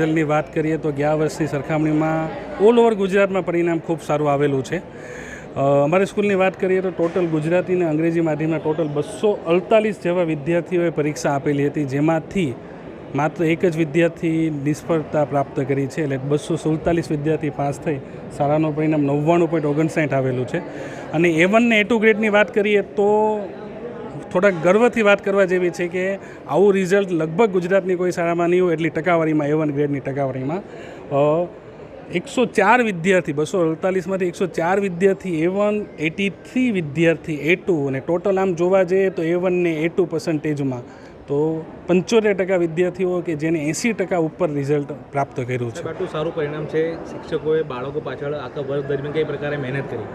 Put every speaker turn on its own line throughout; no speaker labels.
રિઝલ્ટની વાત કરીએ તો ગયા વર્ષની સરખામણીમાં ઓલ ઓવર ગુજરાતમાં પરિણામ ખૂબ સારું આવેલું છે. અમારી સ્કૂલની વાત કરીએ તો ટોટલ ગુજરાતી અને અંગ્રેજી માધ્યમના ટોટલ બસો અડતાલીસ જેવા વિદ્યાર્થીઓએ પરીક્ષા આપેલી હતી, જેમાંથી માત્ર એક જ વિદ્યાર્થી નિષ્ફળતા પ્રાપ્ત કરી છે. એટલે બસો સુડતાલીસ વિદ્યાર્થી પાસ થઈ શાળાનું પરિણામ નવ્વાણું પોઈન્ટ ઓગણસાઠ આવેલું છે. અને એ વન ને એ ટુ ગ્રેડની વાત કરીએ તો થોડાક ગર્વથી વાત કરવા જેવી છે કે આવું રિઝલ્ટ લગભગ ગુજરાતની કોઈ શાળામાં નહીં હોય એટલી ટકાવારીમાં એ વન ગ્રેડની ટકાવારીમાં. એકસો ચાર વિદ્યાર્થી, બસો અડતાલીસમાંથી એકસો ચાર વિદ્યાર્થી એ વન એટી થ્રી વિદ્યાર્થી એ ટુ અને ટોટલ આમ જોવા જઈએ તો એ વન ને એ ટુ પર્સન્ટેજમાં તો પંચોતેર ટકા વિદ્યાર્થીઓ કે જેને એંસી ટકા ઉપર રિઝલ્ટ પ્રાપ્ત કર્યું છે.
આટલું સારું પરિણામ છે. શિક્ષકોએ બાળકો પાછળ આખા વર્ષ દરમિયાન કઈ પ્રકારે મહેનત કરી?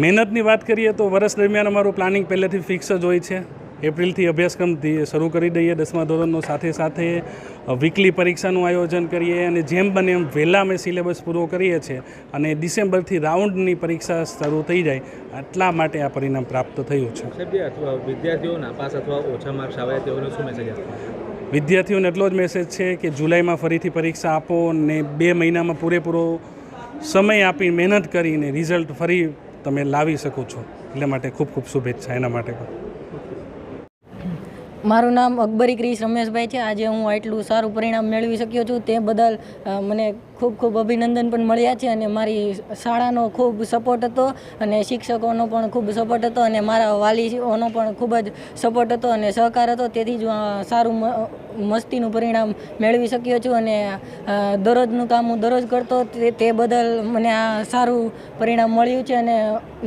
મહેનતની વાત કરીએ તો વર્ષ દરમિયાન અમારું પ્લાનિંગ પહેલેથી ફિક્સ જ હોય છે. એપ્રિલથી અભ્યાસક્રમ શરૂ કરી દઈએ દસમા ધોરણનો. સાથે સાથે વીકલી પરીક્ષાનું આયોજન કરીએ અને જેમ બને એમ વહેલા અમે સિલેબસ પૂરો કરીએ છીએ અને ડિસેમ્બરથી રાઉન્ડની પરીક્ષા શરૂ થઈ જાય એટલા માટે આ પરિણામ પ્રાપ્ત થયું છે.
વિદ્યાર્થીઓ નાપાસ અથવા ઓછા માર્ક્સ આવે તેઓને શું મેસેજ આપો?
વિદ્યાર્થીઓને એટલો જ મેસેજ છે કે જુલાઈમાં ફરીથી પરીક્ષા આપો ને બે મહિનામાં પૂરેપૂરો સમય આપી મહેનત કરીને રિઝલ્ટ ફરી તમે લાવી શકો છો. એટલે માટે ખૂબ ખૂબ શુભેચ્છા એના માટે પણ.
મારું નામ અકબરી ક્રિશ રમેશભાઈ છે. આજે હું આટલું સારું પરિણામ મેળવી શક્યો છું. તે બદલ મને ખૂબ ખૂબ અભિનંદન પણ મળ્યા છે અને મારી શાળાનો ખૂબ સપોર્ટ હતો અને શિક્ષકોનો પણ ખૂબ સપોર્ટ હતો અને મારા વાલીઓનો પણ ખૂબ જ સપોર્ટ હતો અને સહકાર હતો. તેથી જ હું સારું મસ્તીનું પરિણામ મેળવી શક્યો છું અને દરરોજનું કામ હું દરરોજ કરતો તે બદલ મને આ સારું પરિણામ મળ્યું છે અને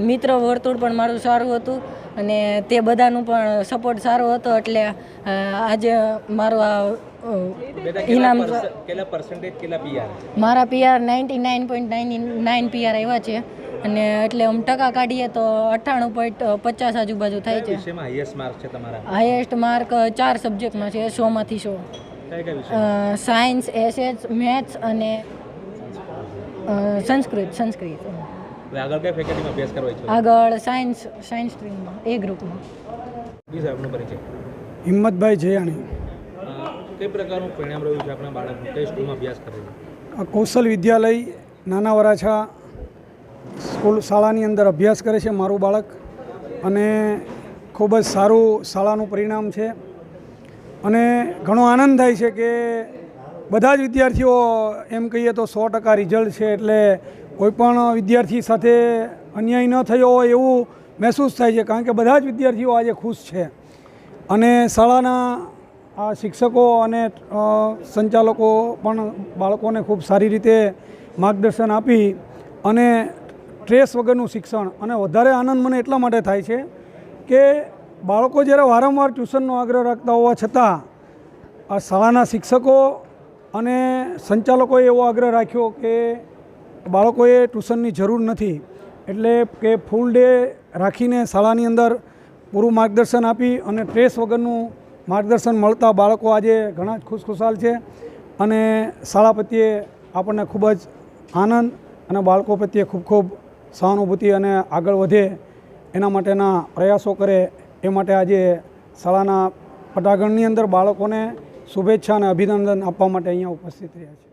મિત્ર વર્તુળ પણ મારું સારું હતું અને તે બધાનું પણ સપોર્ટ સારો હતો એટલે આજે મારું આ ઇનામ
કેટલા પર્સન્ટેજ કેટલા પીઆર
મારા PR ninety nine point nine PR આવ્યા છે. અને એટલે આમ ટકા કાઢીએ તો અઠ્ઠાણું પોઈન્ટ પચાસ આજુબાજુ થાય છે.
હાઈએસ્ટ માર્ક છે તમારા?
હાઈએસ્ટ માર્ક ચાર સબ્જેક્ટમાં છે સોમાંથી સો. સાયન્સ એસએચ મેથ્સ અને સંસ્કૃત સંસ્કૃત.
આગળ કઈ ફેકલ્ટીમાં અભ્યાસ કરવા ઈચ્છો
આગળ સાયન્સ સાયન્સ સ્ટ્રીમમાં એ ગ્રુપમાં
જી સાહેબ આપનો પરિચય.
હિંમતભાઈ જયાણી.
કઈ પ્રકારનું પરિણામ રહ્યું છે આપણા બાળકનું? કઈ સ્કૂલમાં અભ્યાસ કરે છે?
કૌશલ વિદ્યાલય નાના વરાછા સ્કૂલ શાળાની અંદર અભ્યાસ કરે છે મારું બાળક. અને ખૂબ જ સારું શાળાનું પરિણામ છે. અને ઘણો આનંદ થાય છે કે બધા જ વિદ્યાર્થીઓ એમ કહીએ તો સો ટકા રિઝલ્ટ છે એટલે કોઈ પણ વિદ્યાર્થી સાથે અન્યાય ન થયો હોય એવું મહેસૂસ થાય છે. કારણ કે બધા જ વિદ્યાર્થીઓ આજે ખુશ છે. અને શાળાના આ શિક્ષકો અને સંચાલકો પણ બાળકોને ખૂબ સારી રીતે માર્ગદર્શન આપી અને સ્ટ્રેસ વગરનું શિક્ષણ અને વધારે આનંદ મને એટલા માટે થાય છે કે બાળકો જ્યારે વારંવાર ટ્યુશનનો આગ્રહ રાખતા હોવા છતાં આ શાળાના શિક્ષકો અને સંચાલકોએ એવો આગ્રહ રાખ્યો કે બાળકોએ ટ્યુશનની જરૂર નથી. એટલે કે ફૂલ ડે રાખીને શાળાની અંદર પૂરું માર્ગદર્શન આપી અને ટ્રેસ વગરનું માર્ગદર્શન મળતા બાળકો આજે ઘણા જ ખુશખુશાલ છે અને શાળા પ્રત્યે આપણને ખૂબ જ આનંદ અને બાળકો પ્રત્યે ખૂબ ખૂબ સહાનુભૂતિ અને આગળ વધે એના માટેના પ્રયાસો કરે એ માટે આજે શાળાના પટાગણની અંદર બાળકોને શુભેચ્છા અને અભિનંદન આપવા માટે અહીંયા ઉપસ્થિત રહ્યા છે.